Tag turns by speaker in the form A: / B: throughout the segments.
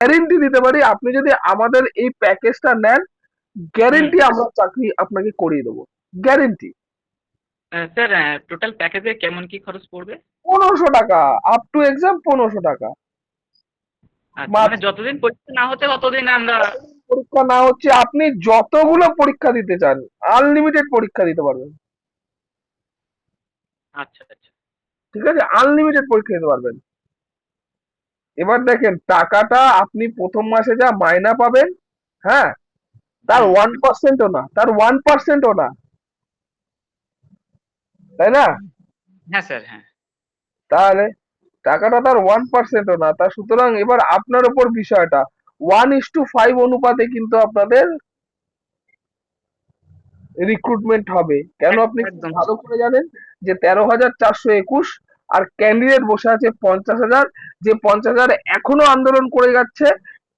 A: Guarantee দিতে পারি আপনি যদি আমাদের এই প্যাকেজটা নেন গ্যারেন্টি আমরা চাকরি আপনাকে করিয়ে দেবো। গ্যারেন্টি
B: স্যার টোটাল প্যাকেজে কেমন কি খরচ পড়বে?
A: পনেরোশো টাকা আপ টু এক্সাম পনেরোশো টাকা।
B: আচ্ছা, মানে যতদিন পরীক্ষা না হতে ততদিন আমরা
A: পরীক্ষা না হচ্ছে আপনি যতগুলো পরীক্ষা দিতে চান আনলিমিটেড পরীক্ষা দিতে পারবেন।
B: আচ্ছা আচ্ছা।
A: ঠিক আছে? আনলিমিটেড পরীক্ষা দিতে পারবেন। এবার দেখেন টাকাটা আপনি প্রথম মাসে যা মাইনা পাবেন হ্যাঁ তার ওয়ান পার্সেন্টও না তার ওয়ান পার্সেন্টও না। তাই না?
B: হ্যাঁ স্যার হ্যাঁ।
A: তাহলে টাকাটা তার ওয়ান পার্সেন্টও না। তা সুতরাং এবার আপনার উপর বিষয়টা ওয়ান ইস টু ফাইভ অনুপাতে কিন্তু আপনাদের রিক্রুটমেন্ট হবে। কেন আপনি ভালো করে জানেন যে তেরো হাজার চারশো একুশ আর ক্যান্ডিডেট বসে আছে পঞ্চাশ হাজার। যে পঞ্চাশ হাজার এখনও আন্দোলন করে যাচ্ছে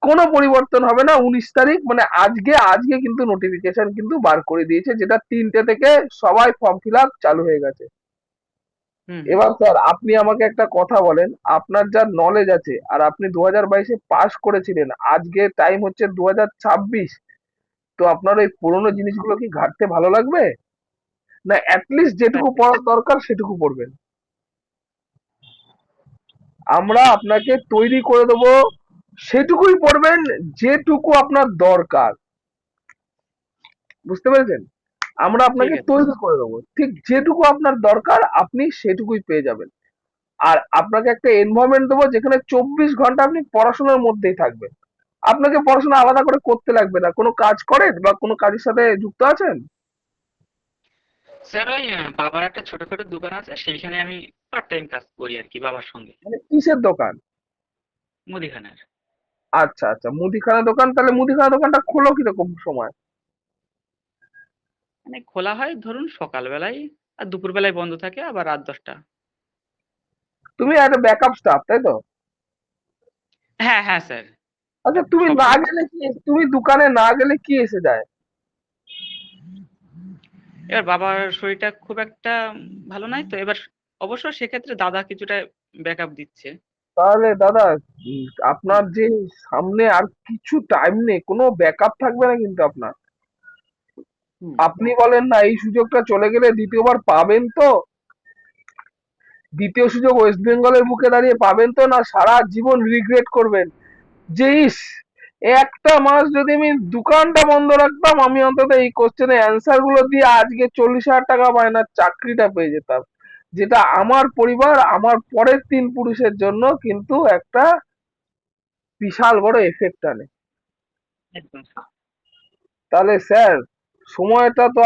A: কোনো পরিবর্তন হবে না উনিশ তারিখ মানে আজকে আজকে কিন্তু নোটিফিকেশন কিন্তু বার করে দিয়েছে যেটা তিনটে থেকে সবাই ফর্ম ফিল আপ চালু হয়ে গেছে। এবার স্যার আপনি আমাকে একটা কথা বলেন আপনার যা নলেজ আছে আর আপনি দু হাজার বাইশে পাস করেছিলেন আজকে টাইম হচ্ছে দু হাজার ছাব্বিশ তো আপনার ওই পুরোনো জিনিসগুলো কি ঘাটতে ভালো লাগবে? না অ্যাটলিস্ট যেটুকু পড়ার দরকার সেটুকু পড়বেন। আমরা আপনাকে তৈরি করে দেবো সেটুকুই পড়বেন যেটুকু আপনার দরকার। বুঝতে পেরেছেন? আমরা আপনাকে তৈরি করে দেবো। ঠিক যেটুকু আপনার দরকার আপনি সেটুকুই পেয়ে যাবেন। আর আপনাকে একটা এনভায়রনমেন্ট দেবো যেখানে চব্বিশ ঘণ্টা আপনি পড়াশোনার মধ্যেই থাকবেন। আপনাকে পড়াশোনা আলাদা করে করতে লাগবে না। কোনো কাজ করেন বা কোনো কাজের সাথে যুক্ত আছেন?
B: স্যার ওই বাবার একটা ছোটখাটো দোকান আছে সেইখানে আমি পার্ট টাইম কাজ করি আর কি বাবার সঙ্গে।
A: মানে কিসের দোকান?
B: মুদিখানার।
A: আচ্ছা আচ্ছা মুদিখানা দোকান তাহলে মুদিখানা দোকানটা খোলো কীরকম সময়?
B: মানে খোলা হয় ধরুন সকালবেলায় আর দুপুরবেলায় বন্ধ থাকে আবার রাত দশটা।
A: তুমি একটা ব্যাকআপ স্টাফ তাই তো?
B: হ্যাঁ হ্যাঁ স্যার।
A: আচ্ছা তুমি না গেলে কি তুমি দোকানে না গেলে কি এসে যায়?
B: এবার বাবার শরীরটা খুব একটা ভালো নয় তো এবার অবশ্য সেক্ষেত্রে দাদা কিছুটা ব্যাকআপ দিচ্ছে।
A: তাহলে দাদা আপনার যে সামনে আর কিছু টাইম নেই কোনো ব্যাকআপ থাকবে না কিন্তু আপনার। আপনি বলেন না এই সুযোগটা চলে গেলে দ্বিতীয়বার পাবেন তো? দ্বিতীয় সুযোগ ওয়েস্ট বেঙ্গলের বুকে দাঁড়িয়ে পাবেন তো না? সারা জীবন রিগ্রেট করবেন। যে ইস একটা মাস যদি আমি দোকানটা বন্ধ রাখতাম আমি অন্তত এই কোশ্চেনের অ্যান্সারগুলো দিয়ে আজকে চল্লিশ হাজার টাকা মাইনার চাকরিটা পেয়ে যেতাম। যেটা আমার পরিবার আমার পরের তিন পুরুষের জন্য কিন্তু একটা বিশাল বড় এফেক্ট আনে। তাহলে স্যার সময়টা তো